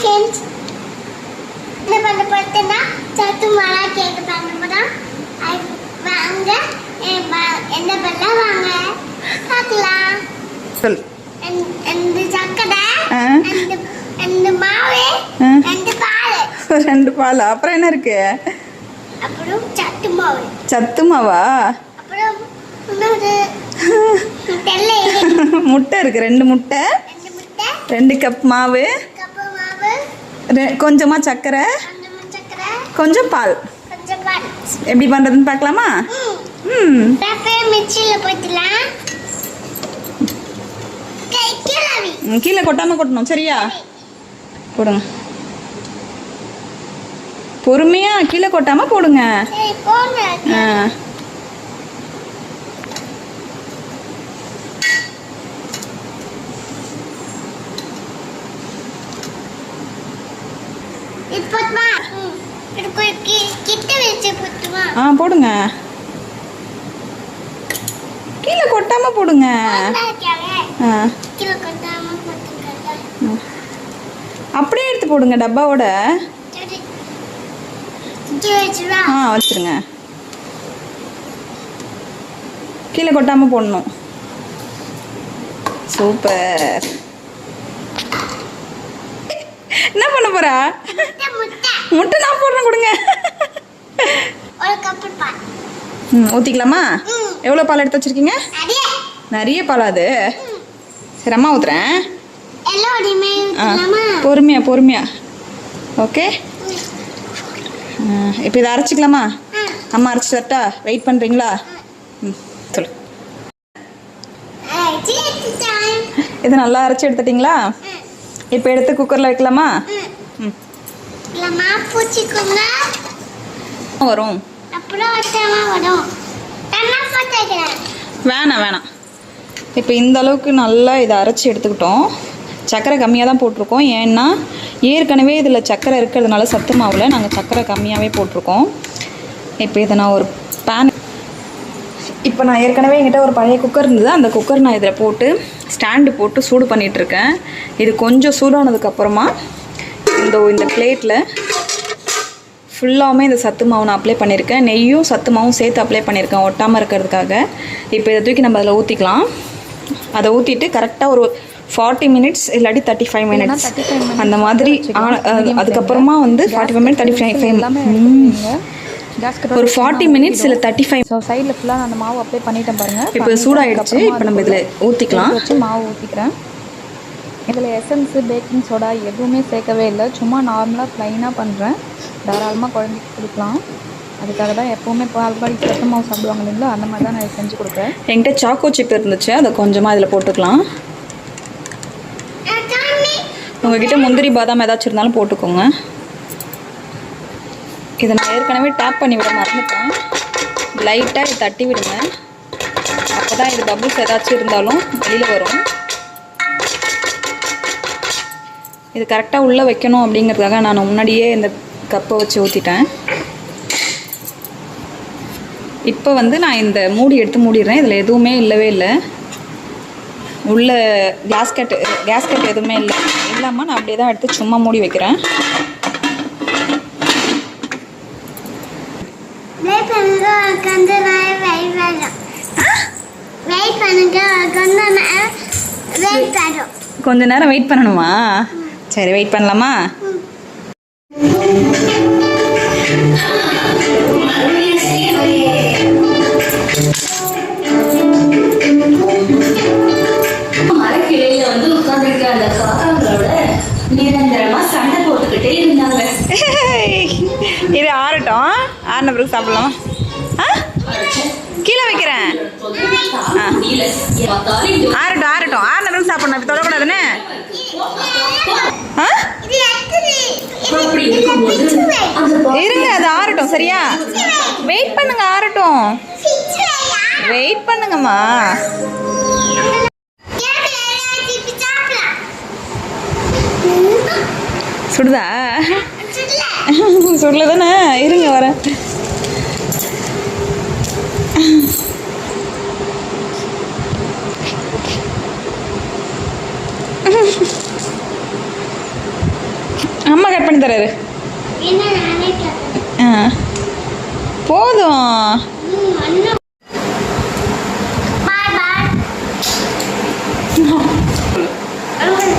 Friends என்ன பண்ண பார்த்தேன்னா சத்து மலா கேக் பண்ண அது வாங்க. என்ன பண்ண வாங்க. பார்க்கலாம். சொல். அந்த சக்கரை அந்த மாவு. ரெண்டு பால். ரெண்டு பால். அப்புறம் என்ன இருக்கு? அப்புறம் சத்து மாவு. சத்து மாவா? அப்புறம் முட்டை இருக்கு. ரெண்டு முட்டை. ரெண்டு ரெண்டு கப் மாவு. ரெ- கொஞ்சமா சர்க்கரை கொஞ்சம் சக்கரை. கொஞ்சம் பால். எப்படி பண்றதுன்னு பார்க்கலாமா? ம். கீழே கொட்டாம கொட்டணும் சரியா? போடுங்க. பொறுமையா கீழே கொட்டாம போடுங்க. ஆ. இப்போமா இது போய் கி- கிட்ட வச்சு போட்டுமா ஆ போடுங்க. கீழே கொட்டாம போடுங்க. அப்படியே எடுத்து போடுங்க டப்பாவோட. ஆ வச்சிருங்க. கீழே கொட்டாம போடணும். சூப்பர். என்ன பண்ண போறா? முட்டை நான் போடுறேன் கொடுங்க. ம் ஊற்றிக்கலாமா எவ்வளோ பால் எடுத்து வச்சிருக்கீங்க? நிறைய. பால் அது? சரி அம்மா ஊற்றுறேன் பொறுமையா பொறுமையா. ஓகே? இப்போ இதை அரைச்சிக்கலாமா? அம்மா அரைச்சி தரட்டா? வெயிட் பண்ணுறீங்களா ம் சொல்லு. இதை நல்லா அரைச்சி எடுத்துட்டிங்களா? இப்போ எடுத்து குக்கரில் வைக்கலாமா? ம். வரும். வேணாம் வேணாம். இப்போ இந்த அளவுக்கு நல்லா இதை அரைச்சி எடுத்துக்கிட்டோம். சர்க்கரை கம்மியாக தான் போட்டிருக்கோம். ஏன்னா ஏற்கனவே இதில் சர்க்கரை இருக்கிறதுனால சத்து மாவில் நாங்கள் சர்க்கரை கம்மியாகவே போட்டிருக்கோம். இப்போ இதை நான் ஒரு பேன் இப்போ நான் ஏற்கனவே என்கிட்ட ஒரு பழைய குக்கர் இருந்தது. அந்த குக்கர் நான் இதில் போட்டு ஸ்டாண்டு போட்டு சூடு பண்ணிட்டு இருக்கேன் இது கொஞ்சம் சூடானதுக்கப்புறமா இந்த இந்த பிளேட்டில் ஃபுல்லாகவுமே இந்த சத்து மாவு நான் அப்ளை பண்ணியிருக்கேன் நெய்யும் சத்து மாவும் சேர்த்து அப்ளை பண்ணியிருக்கேன் ஒட்டாமல் இருக்கிறதுக்காக. இப்போ இதை தூக்கி நம்ம அதில் ஊற்றிக்கலாம் அதை ஊற்றிட்டு கரெக்டாக ஒரு ஃபார்ட்டி மினிட்ஸ் இல்லாட்டி தேர்ட்டி ஃபைவ் மினிட்ஸ் அந்த மாதிரி அதுக்கப்புறமா வந்து forty five minutes thirty five ஒரு ஃபார்ட்டி மினிட்ஸ் இல்லை தேர்ட்டி ஃபைவ் ஸோ சைடில் ஃபுல்லாக நான் அந்த மாவு அப்ளை பண்ணிட்டேன் பாருங்க. இப்போ சூடாயிடுச்சு. இப்போ நம்ம இதில் ஊற்றிக்கலாம் வச்சு மாவு ஊற்றிக்கிறேன் இதில் எசன்ஸு பேக்கிங் சோடா எதுவுமே சேர்க்கவே இல்லை. சும்மா நார்மலாக ப்ளைனாக பண்ணுறேன் தாராளமாக குழந்தைக்கு கொடுக்கலாம். அதுக்காக தான் எப்போவுமே பால்பாடி சத்து மாவு சாப்பிடுவாங்க இல்லைங்களா? அந்த மாதிரி தான் நான் செஞ்சு கொடுக்குறேன். என்கிட்ட சாக்கோ சிப் இருந்துச்சு. அதை கொஞ்சமாக இதில் போட்டுக்கலாம். உங்ககிட்ட முந்திரி பாதாம் ஏதாச்சும் இருந்தாலும் போட்டுக்கோங்க. இதை நான் ஏற்கனவே டேப் பண்ணி விட மறந்துட்டேன். லைட்டாக இதை தட்டி விடுங்க. அப்போ தான் இது பபுள்ஸ் ஏதாச்சும் இருந்தாலும் வெளியில் வரும். இது கரெக்டாக உள்ளே வைக்கணும் அப்படிங்கிறதுக்காக நான் முன்னாடியே இந்த கப்பை வச்சு ஊற்றிட்டேன் இப்போ வந்து நான் இந்த மூடி எடுத்து மூடிடுறேன். இதில் எதுவுமே இல்லவே இல்லை. உள்ள கிளாஸ் கட் கேஸ் கட் எதுவுமே இல்லை. இல்லாமல் நான் அப்படியே தான் எடுத்து சும்மா மூடி வைக்கிறேன் வெயிட் பண்ணுங்க கொஞ்ச நேரம் வெயிட் பண்ணும் வெயிட் பண்ணுங்க கொஞ்ச நேரம் வெயிட் பண்ணும் கொஞ்ச நேரம் வெயிட் பண்ணணுமா? சரி வெயிட் பண்ணலாமா? மரக்கிளையில வந்து உட்கார்ந்துருக்க அந்த காக்காங்களோட நிரந்தரமா சண்டை போட்டுக்கிட்டே இருந்தாங்க. இது ஆறட்டும். ஆறின பிறகு சாப்பிடலாம்? கீழே வைக்கிறேன். ஆறட்டும் ஆறட்டும். ஆறின பிறகு சாப்பிடணும். இப்போ தொடக்கூடாதுன்னு. இருங்க அது ஆறட்டும் சரியா? வெயிட் பண்ணுங்க ஆறட்டும். வெயிட் பண்ணுங்கம்மா. சுடுதா? சுடல. தானே இருங்க வரேன். கட் பண்ணி தராரு போதும். Bye bye.